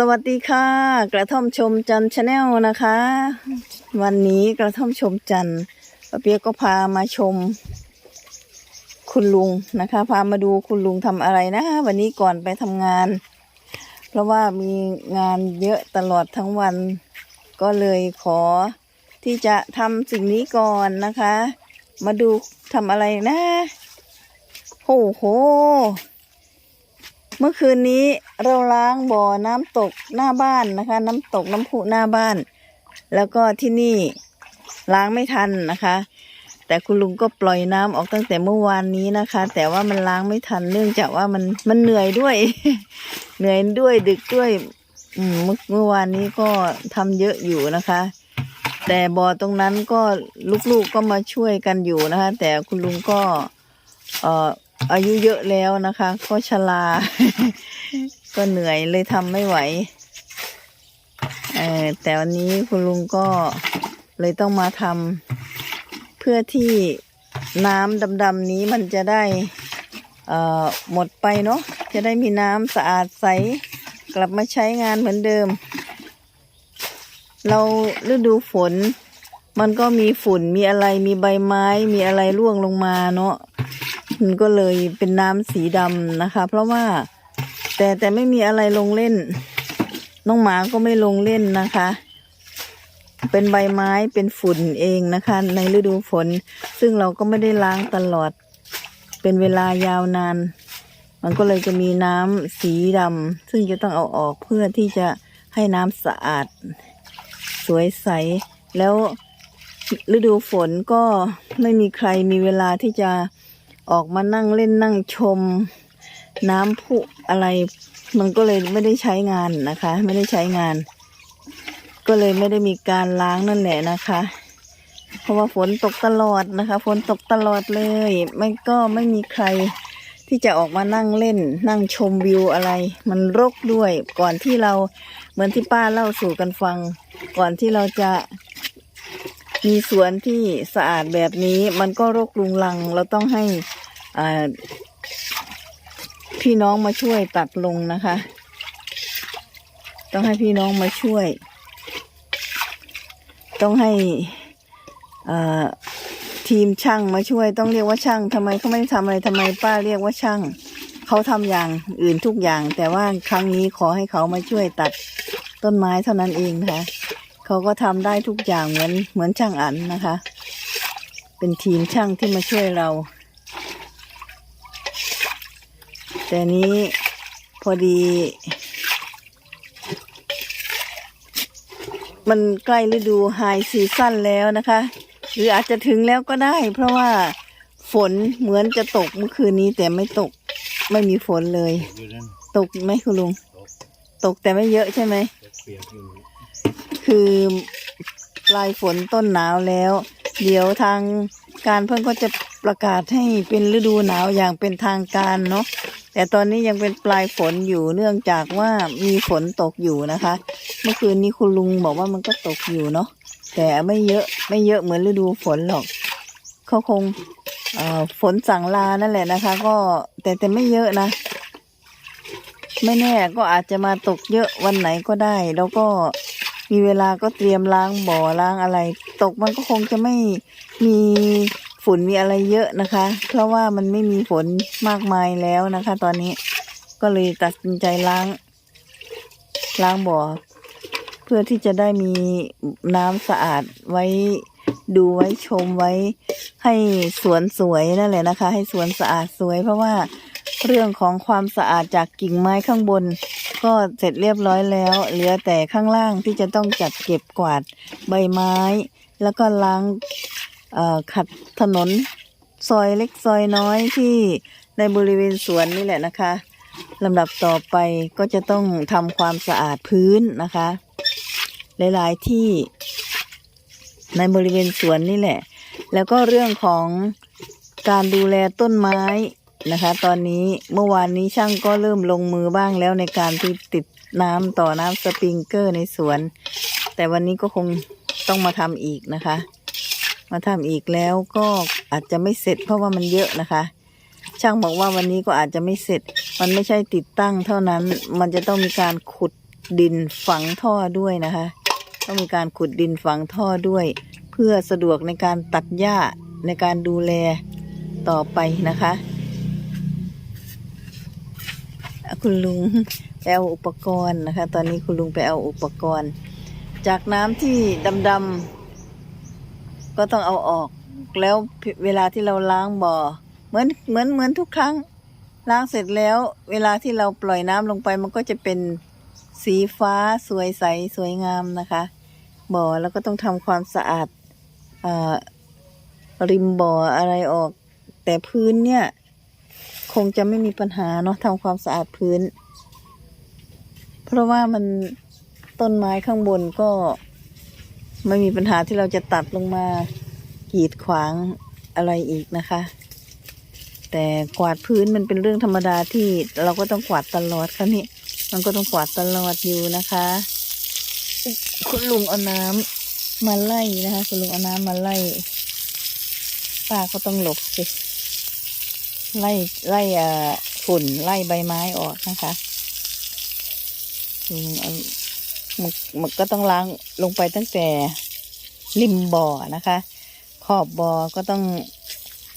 สวัสดีค่ะ กระท่อมชมจันชาแนลนะคะ วันนี้กระท่อมชมจันป้าเปียกก็พามาชม คุณลุงนะคะ พามาดูคุณลุงทำอะไรนะ วันนี้ก่อนไปทำงาน เพราะว่ามีงานเยอะตลอดทั้งวัน ก็เลยขอที่จะทำสิ่งนี้ก่อนนะคะ มาดูทำอะไรนะโอ้โห เมื่อคืนนี้เราล้างบ่อน้ำตกหน้าบ้านนะคะ น้ำตกน้ำพุหน้าบ้าน แล้วก็ที่นี่ล้างไม่ทันนะคะ แต่คุณลุงก็ปล่อยน้ำออกตั้งแต่เมื่อวานนี้นะคะ แต่ว่ามันล้างไม่ทันเนื่องจากว่ามันมันเหนื่อยด้วย เหนื่อยด้วยดึกด้วยอืมเมื่อเมื่อวานนี้ก็ทำเยอะอยู่นะคะ แต่บ่อตรงนั้นก็ลูกๆก็มาช่วยกันอยู่นะคะ แต่คุณลุงก็เอ่อ อายุเยอะแล้วนะคะ ก็ชราก็เหนื่อยเลยทำไม่ไหวเออแต่วันนี้คุณลุงก็เลยต้องมาทำเพื่อที่น้ำดำๆนี้มันจะได้เอ่อหมดไปเนาะจะได้มีน้ำสะอาดใส กลับมาใช้งานเหมือนเดิม เราฤดูฝน มันก็มีฝุ่นมีอะไรมีใบไม้มีอะไรร่วงลงมาเนาะ มันก็เลยเป็นน้ำสีดำนะคะ เพราะว่าแต่แต่ไม่มีอะไรลงเล่น น้องหมาก็ไม่ลงเล่นนะคะ เป็นใบไม้เป็นฝุ่นเองนะคะ ในฤดูฝน ซึ่งเราก็ไม่ได้ล้างตลอด เป็นเวลายาวนาน มันก็เลยจะมีน้ำสีดำซึ่งจะต้องเอาออกเพื่อที่จะให้น้ำสะอาด สวยใส แล้วฤดูฝนก็ไม่มีใครมีเวลาที่จะ ออกมานั่งเล่นนั่งชม น้ำพุอะไร มันก็เลยไม่ได้ใช้งานนะคะ ไม่ได้ใช้งาน ก็เลยไม่ได้มีการล้างนั่นแหละนะคะ เพราะว่าฝนตกตลอดนะคะ ฝนตกตลอดเลยไม่ก็ไม่มีใครที่จะออกมานั่งเล่นนั่งชมวิวอะไร มันรกด้วยก่อนที่เราเหมือนที่ป้าเล่าสู่กันฟัง ก่อนที่เราจะมีสวนที่สะอาดแบบนี้ มันก็รกรุงรังเราต้องให้ พี่น้องมาช่วยตัดลงนะคะ ต้องให้พี่น้องมาช่วย ต้องให้ทีมช่างมาช่วย ต้องเรียกว่าช่างทำไมเขาไม่ทำอะไรทำไมป้าเรียกว่าช่างเขาทำอย่างอื่นทุกอย่าง แต่ว่าครั้งนี้ขอให้เขามาช่วยตัดต้นไม้เท่านั้นเองนะคะเขาก็ทำได้ทุกอย่างเหมือนเหมือนช่างอันนะคะ เป็นทีมช่างที่มาช่วยเรา แต่นี้พอดี มันใกล้ฤดูไฮซีซั่นแล้วนะคะ หรืออาจจะถึงแล้วก็ได้ เพราะว่าฝนเหมือนจะตกเมื่อคืนนี้แต่ไม่ตกไม่มีฝนเลย ตกไหมคุณลุง ตกแต่ไม่เยอะใช่ไหม คือปลายฝนต้นหนาวแล้ว เดี๋ยวทางการเพิ่งก็จะประกาศให้เป็นฤดูหนาวอย่างเป็นทางการเนาะ แต่ตอนนี้ยังเป็นปลายฝนอยู่เนื่องจากว่ามีฝนตกอยู่นะคะ เมื่อคืนนี้คุณลุงบอกว่ามันก็ตกอยู่เนาะแต่ไม่เยอะไม่เยอะเหมือนฤดูฝนหรอกเขาคงฝนสั่งลานั่นแหละนะคะ ก็แต่แต่ไม่เยอะนะ ไม่แน่ก็อาจจะมาตกเยอะวันไหนก็ได้ แล้วก็มีเวลาก็เตรียมล้างบ่อล้างอะไร ตกมันก็คงจะไม่มี ฝุ่นมีอะไรเยอะนะคะ เพราะว่ามันไม่มีฝนมากมายแล้วนะคะ ตอนนี้ก็เลยตัดสินใจล้าง ล้างบ่อ เพื่อที่จะได้มีน้ำสะอาดไว้ดูไว้ชมไว้ให้สวนสวยนั่นแหละนะคะ ให้สวนสะอาดสวย เพราะว่าเรื่องของความสะอาดจากกิ่งไม้ข้างบน ก็เสร็จเรียบร้อยแล้ว เหลือแต่ข้างล่างที่จะต้องจัดเก็บกวาดใบไม้ แล้วก็ล้าง ขัดถนนซอยเล็กซอยน้อยที่ในบริเวณสวนนี่แหละนะคะลำดับต่อไปก็จะต้องทำความสะอาดพื้นนะคะ หลายๆที่ในบริเวณสวนนี่แหละ แล้วก็เรื่องของการดูแลต้นไม้นะคะ ตอนนี้เมื่อวานนี้ช่างก็เริ่มลงมือบ้างแล้วในการที่ติดน้ำต่อน้ำสปริงเกอร์ในสวน แต่วันนี้ก็คงต้องมาทำอีกนะคะ มาทำอีกแล้วก็อาจจะไม่เสร็จเพราะว่ามันเยอะนะคะ ช่างบอกว่าวันนี้ก็อาจจะไม่เสร็จ มันไม่ใช่ติดตั้งเท่านั้น มันจะต้องมีการขุดดินฝังท่อด้วยนะคะ ต้องมีการขุดดินฝังท่อด้วย เพื่อสะดวกในการตัดหญ้าในการดูแลต่อไปนะคะอะคุณลุงไปเอาอุปกรณ์นะคะ ตอนนี้คุณลุงไปเอาอุปกรณ์ จากน้ำที่ดำๆ ก็ต้องเอาออก แล้วเวลาที่เราล้างบ่อ เหมือนเหมือนเหมือนทุกครั้ง ล้างเสร็จแล้ว เวลาที่เราปล่อยน้ำลงไปมันก็จะเป็นสีฟ้าสวยใสสวยงามนะคะ บ่อแล้วก็ต้องทำความสะอาดอริมบ่ออะไรออก แต่พื้นเนี่ย คงจะไม่มีปัญหาเนาะทำความสะอาดพื้น เพราะว่ามันต้นไม้ข้างบนก็ ไม่มีปัญหาที่เราจะตัดลงมากีดขวางอะไรอีกนะคะ แต่กวาดพื้นมันเป็นเรื่องธรรมดาที่เราก็ต้องกวาดตลอดค่ะนี่มันก็ต้องกวาดตลอดอยู่นะคะ คุณลุงเอาน้ำมาไล่นะคะ คุณลุงเอาน้ำมาไล่ป้าก็ต้องหลบสิไล่ไล่อ่าฝุ่นไล่ใบไม้ออกนะคะลุงเอา มันมันก็ต้องล้างลงไปตั้งแต่ริมบ่อนะคะ ขอบบ่อก็ต้อง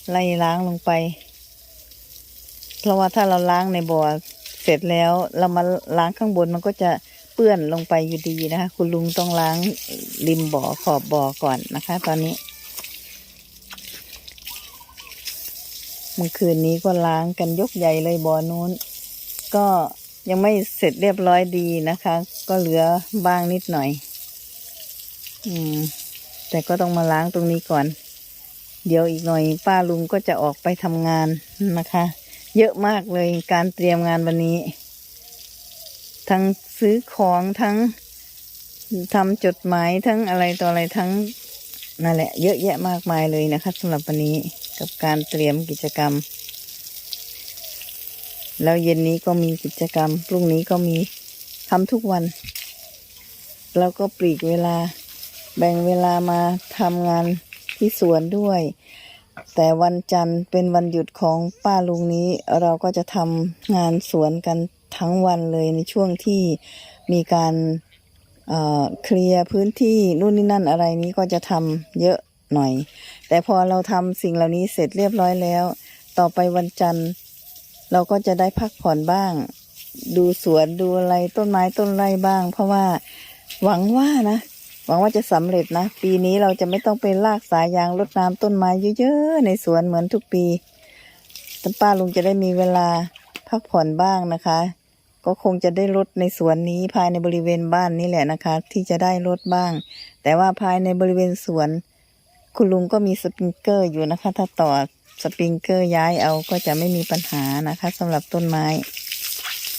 ไล่ล้างลงไป เพราะว่าถ้าเราล้างในบ่อเสร็จแล้วเรามาล้างข้างบนมันก็จะเปื้อนลงไปอยู่ดีนะคะ คุณลุงต้องล้างริมบ่อขอบบ่อก่อนนะคะ ตอนนี้เมื่อคืนนี้ก็ล้างกันยกใหญ่เลยบ่อนู้น ก็ ยังไม่เสร็จเรียบร้อยดีนะคะ ก็เหลือบ้างนิดหน่อย อืม แต่ก็ต้องมาล้างตรงนี้ก่อน เดี๋ยวอีกหน่อย ป้าลุงก็จะออกไปทำงานนะคะ เยอะมากเลยการเตรียมงานวันนี้ ทั้งซื้อของทั้งทำจดหมายทั้งอะไรต่ออะไรทั้งนั่นแหละ เยอะแยะมากมายเลยนะคะสำหรับวันนี้กับการเตรียมกิจกรรม แล้วเย็นนี้ก็มีกิจกรรม พรุ่งนี้ก็มีทำทุกวัน แล้วก็ปลีกเวลา แบ่งเวลามาทำงานที่สวนด้วย แต่วันจันทร์เป็นวันหยุดของป้าลุงนี้ เราก็จะทำงานสวนกันทั้งวันเลยในช่วงที่มีการเอ่อเคลียร์พื้นที่นู่นนี่นั่นอะไรนี้ก็จะทำเยอะหน่อย แต่พอเราทำสิ่งเหล่านี้เสร็จเรียบร้อยแล้ว ต่อไปวันจันทร์ เราก็จะได้พักผ่อนบ้าง ดูสวนดูอะไรต้นไม้ต้นไร่บ้าง เพราะว่าหวังว่านะ หวังว่าจะสำเร็จนะ ปีนี้เราจะไม่ต้องไปลากสายยางรดน้ำต้นไม้เยอะๆในสวนเหมือนทุกปีท่านป้าลุงจะได้มีเวลาพักผ่อนบ้างนะคะ ก็คงจะได้รดในสวนนี้ภายในบริเวณบ้านนี่แหละนะคะ ที่จะได้รดบ้าง แต่ว่าภายในบริเวณสวน คุณลุงก็มีสปริงเกอร์อยู่นะคะ ถ้าต่อ สปริงเกอร์ย้ายเอาก็จะไม่มีปัญหานะคะสำหรับต้นไม้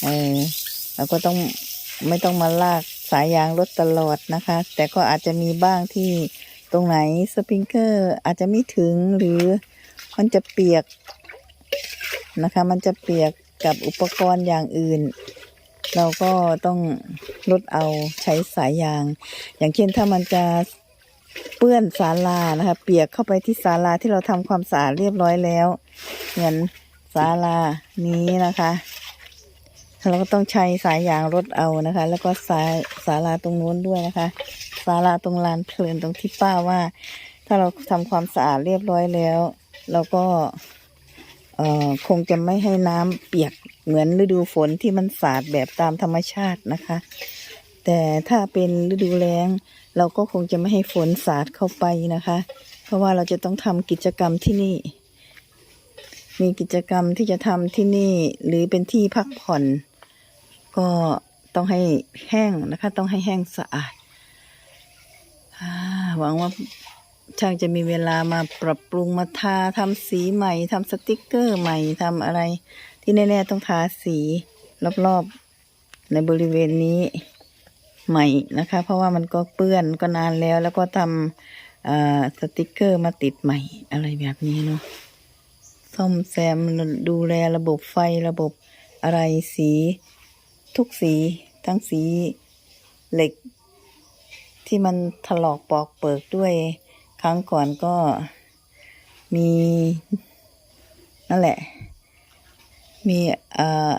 เออเราก็ต้องไม่ต้องมาลากสายยางรถตลอดนะคะ แต่ก็อาจจะมีบ้างที่ตรงไหนสปริงเกอร์อาจจะไม่ถึงหรือมันจะเปียกนะคะ มันจะเปียกกับอุปกรณ์อย่างอื่น เราก็ต้องลดเอาใช้สายยาง อย่างเช่นถ้ามันจะ เปื้อนศาลานะคะ เปียกเข้าไปที่ศาลาที่เราทำความสะอาดเรียบร้อยแล้ว เหมือนศาลานี้นะคะเราก็ต้องใช้สายยางรถเอานะคะ แล้วก็สายศาลาตรงนู้นด้วยนะคะศาลาตรงลานเพลินตรงที่ป้าว่า ถ้าเราทำความสะอาดเรียบร้อยแล้ว เราก็เอ่อคงจะไม่ให้น้ำเปียกเหมือนฤดูฝนที่มันสาดแบบตามธรรมชาตินะคะ แต่ถ้าเป็นฤดูแล้ง เราก็คงจะไม่ให้ฝนสาดเข้าไปนะคะ เพราะว่าเราจะต้องทำกิจกรรมที่นี่ มีกิจกรรมที่จะทำที่นี่หรือเป็นที่พักผ่อน ก็ต้องให้แห้งนะคะ ต้องให้แห้งสะอาดหวังว่าช่างจะมีเวลามาปรับปรุงมาทาทำสีใหม่ทำสติกเกอร์ใหม่ทำอะไร ที่แน่ ๆ ต้องทาสีรอบๆในบริเวณนี้ ใหม่นะคะ เพราะว่ามันก็เปื้อนก็นานแล้ว แล้วก็ทำสติกเกอร์มาติดใหม่อะไรแบบนี้เนาะซ่อมแซมดูแลระบบไฟระบบอะไรสี ทุกสี ทั้งสีเหล็ก ที่มันถลอกปอกเปิกด้วยครั้งก่อนก็มีนั่นแหละ มีเอ่อ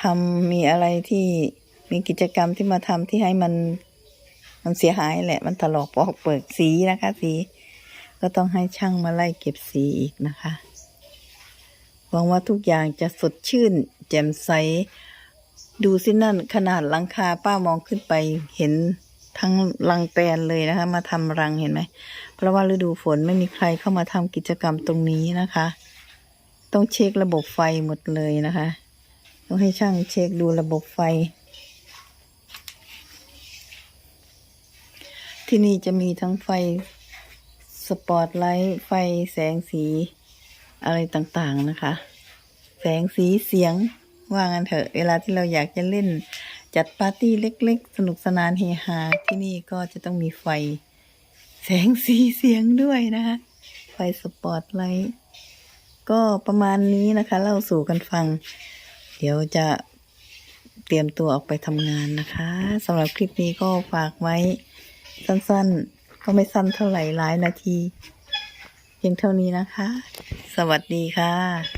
ทำมีอะไรที่ มีกิจกรรมที่มาทำที่ให้มัน มันเสียหายแหละ มันถลอกปอกเปิกสีนะคะ สี ก็ต้องให้ช่างมาไล่เก็บสีอีกนะคะหวังว่าทุกอย่างจะสดชื่น แจ่มใส ดูสินั่นขนาดหลังคาป้ามองขึ้นไปเห็นทั้งรังแตนเลยนะคะ มาทำรังเห็นไหม เพราะว่าฤดูฝนไม่มีใครเข้ามาทำกิจกรรมตรงนี้นะคะ ต้องเช็คระบบไฟหมดเลยนะคะ ต้องให้ช่างเช็คดูระบบไฟ ที่นี่จะมีทั้งไฟสปอตไลท์ไฟแสงสีอะไรต่างๆนะคะ แสงสีเสียงว่างันเถอะ เวลาที่เราอยากจะเล่น จัดปาร์ตี้เล็ก ๆ สนุกสนานเฮฮาที่นี่ก็จะต้องมีไฟ แสงสีเสียงด้วยนะคะ ไฟสปอตไลท์ก็ประมาณนี้นะคะ เล่าสู่กันฟัง เดี๋ยวจะเตรียมตัวออกไปทำงานนะคะสำหรับคลิปนี้ก็ฝากไว้ สั้นๆ ก็ไม่สั้นเท่าไหร่หลายนาที เพียงเท่านี้นะคะ สวัสดีค่ะ